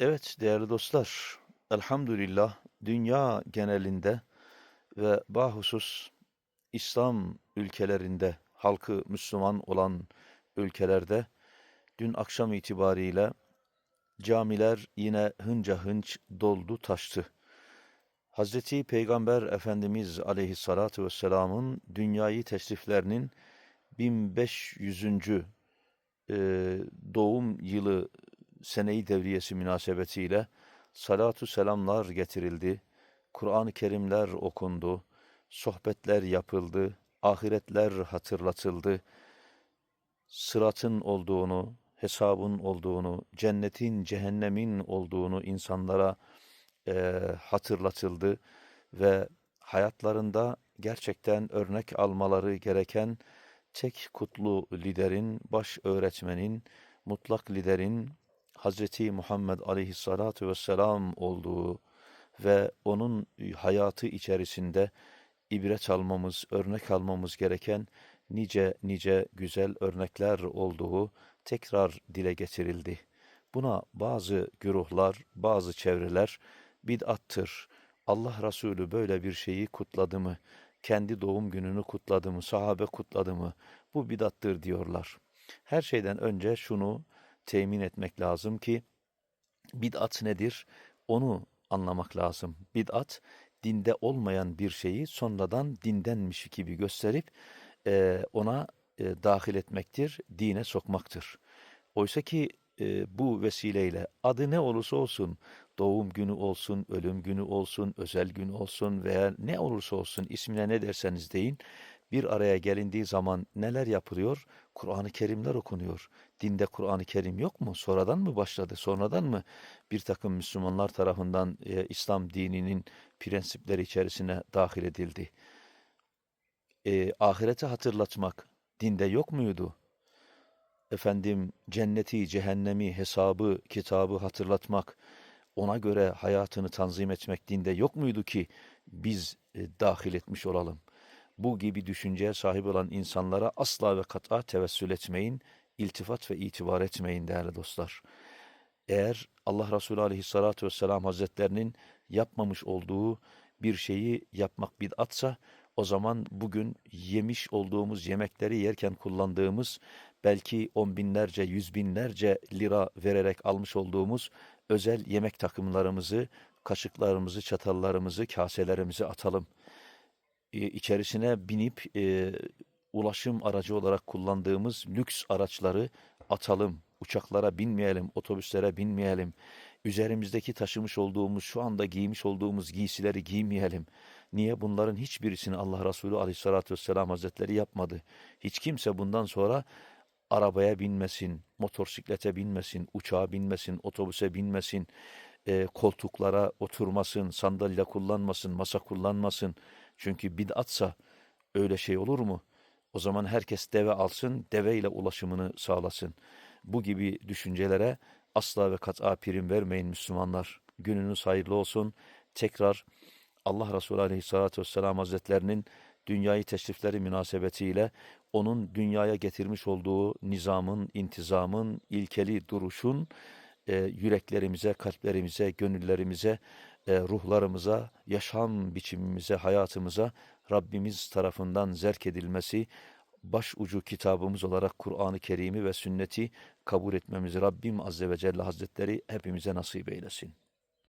Evet değerli dostlar, elhamdülillah dünya genelinde ve bahusus İslam ülkelerinde, halkı Müslüman olan ülkelerde dün akşam itibariyle camiler yine hınca hınç doldu taştı. Hazreti Peygamber Efendimiz aleyhissalatu vesselamın dünyayı teşriflerinin 1500. e, doğum yılı seneyi devriyesi münasebetiyle salatu selamlar getirildi. Kur'an-ı Kerimler okundu, sohbetler yapıldı, ahiretler hatırlatıldı. Sıratın olduğunu, hesabın olduğunu, cennetin, cehennemin olduğunu insanlara e, hatırlatıldı ve hayatlarında gerçekten örnek almaları gereken tek kutlu liderin, baş öğretmenin, mutlak liderin Hazreti Muhammed aleyhissalatu vesselam olduğu ve onun hayatı içerisinde ibret almamız, örnek almamız gereken nice nice güzel örnekler olduğu tekrar dile getirildi. Buna bazı güruhlar, bazı çevreler bid'attır. Allah Resulü böyle bir şeyi kutladı mı? Kendi doğum gününü kutladı mı? Sahabe kutladı mı? Bu bid'attır diyorlar. Her şeyden önce şunu temin etmek lazım ki bid'at nedir? Onu anlamak lazım. Bid'at dinde olmayan bir şeyi sonradan dindenmiş gibi gösterip e, ona e, dahil etmektir, dine sokmaktır. Oysa ki e, bu vesileyle adı ne olursa olsun, doğum günü olsun, ölüm günü olsun, özel gün olsun veya ne olursa olsun ismine ne derseniz deyin, bir araya gelindiği zaman neler yapılıyor? Kur'an-ı Kerimler okunuyor. Dinde Kur'an-ı Kerim yok mu? Sonradan mı başladı? Sonradan mı bir takım Müslümanlar tarafından e, İslam dininin prensipleri içerisine dahil edildi? E, ahireti hatırlatmak dinde yok muydu? Efendim cenneti, cehennemi, hesabı, kitabı hatırlatmak, ona göre hayatını tanzim etmek dinde yok muydu ki biz e, dahil etmiş olalım? Bu gibi düşünceye sahip olan insanlara asla ve kat'a tevessül etmeyin, iltifat ve itibar etmeyin değerli dostlar. Eğer Allah Resulü Aleyhisselatü Vesselam Hazretlerinin yapmamış olduğu bir şeyi yapmak bid'atsa, o zaman bugün yemiş olduğumuz yemekleri yerken kullandığımız belki on binlerce, yüz binlerce lira vererek almış olduğumuz özel yemek takımlarımızı, kaşıklarımızı, çatallarımızı, kaselerimizi atalım içerisine binip e, ulaşım aracı olarak kullandığımız lüks araçları atalım. Uçaklara binmeyelim, otobüslere binmeyelim. Üzerimizdeki taşımış olduğumuz, şu anda giymiş olduğumuz giysileri giymeyelim. Niye? Bunların hiçbirisini Allah Resulü Aleyhisselatü vesselam Hazretleri yapmadı. Hiç kimse bundan sonra arabaya binmesin, motosiklete binmesin, uçağa binmesin, otobüse binmesin, e, koltuklara oturmasın, sandalye kullanmasın, masa kullanmasın. Çünkü bid'atsa öyle şey olur mu? O zaman herkes deve alsın, deve ile ulaşımını sağlasın. Bu gibi düşüncelere asla ve kat'a prim vermeyin Müslümanlar. Gününüz hayırlı olsun. Tekrar Allah Resulü Aleyhisselatü Vesselam Hazretlerinin dünyayı teşrifleri münasebetiyle onun dünyaya getirmiş olduğu nizamın, intizamın, ilkeli duruşun e, yüreklerimize, kalplerimize, gönüllerimize, ruhlarımıza, yaşam biçimimize, hayatımıza Rabbimiz tarafından zerk edilmesi, baş ucu kitabımız olarak Kur'an-ı Kerim'i ve sünneti kabul etmemizi Rabbim Azze ve Celle Hazretleri hepimize nasip eylesin.